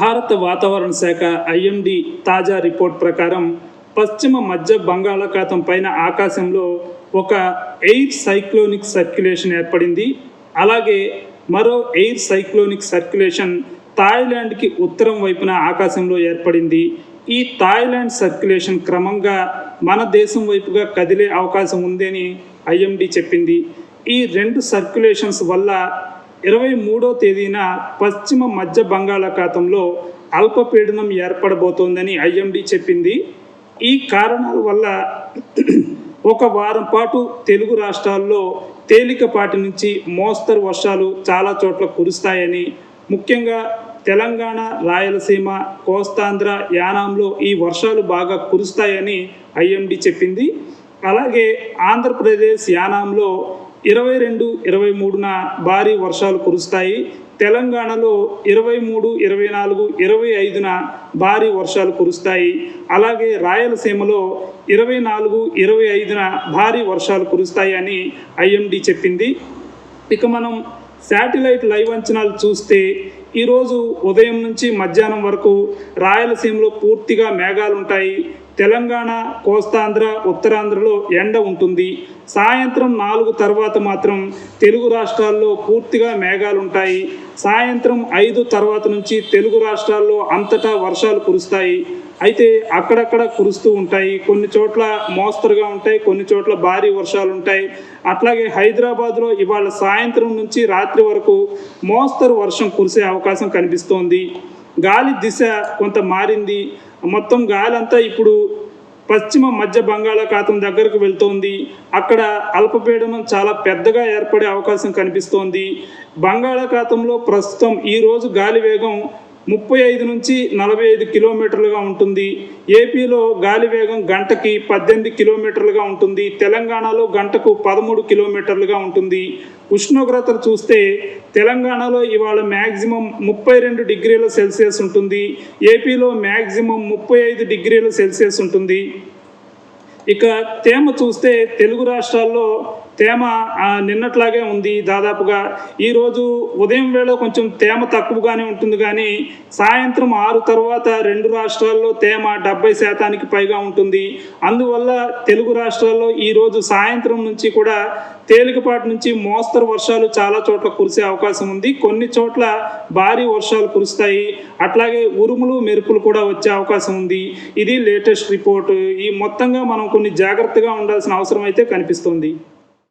భారత వాతావరణ శాఖ ఐఎండి తాజా రిపోర్ట్ ప్రకారం పశ్చిమ మధ్య బంగాళాఖాతం పైన ఆకాశంలో ఒక ఎయిర్ సైక్లోనిక్ సర్క్యులేషన్ ఏర్పడింది. అలాగే మరో ఎయిర్ సైక్లోనిక్ సర్క్యులేషన్ థాయిలాండ్కి ఉత్తరం వైపున ఆకాశంలో ఏర్పడింది. ఈ థాయిలాండ్ సర్క్యులేషన్ క్రమంగా మన దేశం వైపుగా కదిలే అవకాశం ఉందని ఐఎండి చెప్పింది. ఈ రెండు సర్క్యులేషన్స్ వల్ల ఇరవై మూడో తేదీన పశ్చిమ మధ్య బంగాళాఖాతంలో అల్పపీడనం ఏర్పడబోతోందని ఐఎండి చెప్పింది. ఈ కారణాల వల్ల ఒక వారం పాటు తెలుగు రాష్ట్రాల్లో తేలికపాటి నుంచి మోస్తరు వర్షాలు చాలా చోట్ల కురుస్తాయని ముఖ్యంగా తెలంగాణ రాయలసీమ కోస్తాంధ్ర యానాంలో ఈ వర్షాలు బాగా కురుస్తాయని ఐఎండి చెప్పింది. అలాగే ఆంధ్రప్రదేశ్ యానాంలో ఇరవై రెండు ఇరవై మూడున భారీ వర్షాలు కురుస్తాయి. తెలంగాణలో ఇరవై మూడు ఇరవై నాలుగు ఇరవై ఐదున భారీ వర్షాలు కురుస్తాయి. అలాగే రాయలసీమలో ఇరవై నాలుగు ఇరవై ఐదున భారీ వర్షాలు కురుస్తాయి అని ఐఎండి చెప్పింది. ఇక మనం శాటిలైట్ లైవ్ అంచనాలు చూస్తే ఈరోజు ఉదయం నుంచి మధ్యాహ్నం వరకు రాయలసీమలో పూర్తిగా మేఘాలు ఉంటాయి తెలంగాణ కోస్తాంధ్ర ఉత్తరాంధ్రలో ఎండ ఉంటుంది. సాయంత్రం నాలుగు తర్వాత మాత్రం తెలుగు రాష్ట్రాల్లో పూర్తిగా మేఘాలు ఉంటాయి సాయంత్రం ఐదు తర్వాత నుంచి తెలుగు రాష్ట్రాల్లో అంతటా వర్షాలు కురుస్తాయి. అయితే అక్కడక్కడ కురుస్తూ ఉంటాయి. కొన్ని చోట్ల మోస్తరుగా ఉంటాయి. కొన్ని చోట్ల భారీ వర్షాలు ఉంటాయి అట్లాగే హైదరాబాద్లో ఇవాళ సాయంత్రం నుంచి రాత్రి వరకు మోస్తరు వర్షం కురిసే అవకాశం కనిపిస్తోంది. గాలి దిశ కొంత మారింది. మొత్తం గాలి అంతా ఇప్పుడు పశ్చిమ మధ్య బంగాళాఖాతం దగ్గరకు వెళ్తోంది. అక్కడ అల్పపీడనం చాలా పెద్దగా ఏర్పడే అవకాశం కనిపిస్తోంది. బంగాళాఖాతంలో ప్రస్తుతం ఈరోజు గాలి వేగం ముప్పై ఐదు నుంచి నలభై ఐదు కిలోమీటర్లుగా ఉంటుంది. ఏపీలో గాలి వేగం గంటకి పద్దెనిమిది కిలోమీటర్లుగా ఉంటుంది. తెలంగాణలో గంటకు పదమూడు కిలోమీటర్లుగా ఉంటుంది. ఉష్ణోగ్రతలు చూస్తే తెలంగాణలో ఇవాళ మ్యాక్సిమం ముప్పై రెండు డిగ్రీల సెల్సియస్ ఉంటుంది. ఏపీలో మ్యాక్సిమం ముప్పై ఐదు డిగ్రీల సెల్సియస్ ఉంటుంది. ఇక తేమ చూస్తే తెలుగు రాష్ట్రాల్లో తేమ నిన్నట్లాగే ఉంది. దాదాపుగా ఈరోజు ఉదయం వేళ కొంచెం తేమ తక్కువగానే ఉంటుంది కానీ సాయంత్రం ఆరు తర్వాత రెండు రాష్ట్రాల్లో తేమ డెబ్బై శాతానికి పైగా ఉంటుంది. అందువల్ల తెలుగు రాష్ట్రాల్లో ఈరోజు సాయంత్రం నుంచి కూడా తేలికపాటి నుంచి మోస్తరు వర్షాలు చాలా చోట్ల కురిసే అవకాశం ఉంది. కొన్ని చోట్ల భారీ వర్షాలు కురుస్తాయి. అట్లాగే ఉరుములు మెరుపులు కూడా వచ్చే అవకాశం ఉంది. ఇది లేటెస్ట్ రిపోర్ట్. ఈ మొత్తంగా మనం కొన్ని జాగ్రత్తగా ఉండాల్సిన అవసరం అయితే కనిపిస్తుంది.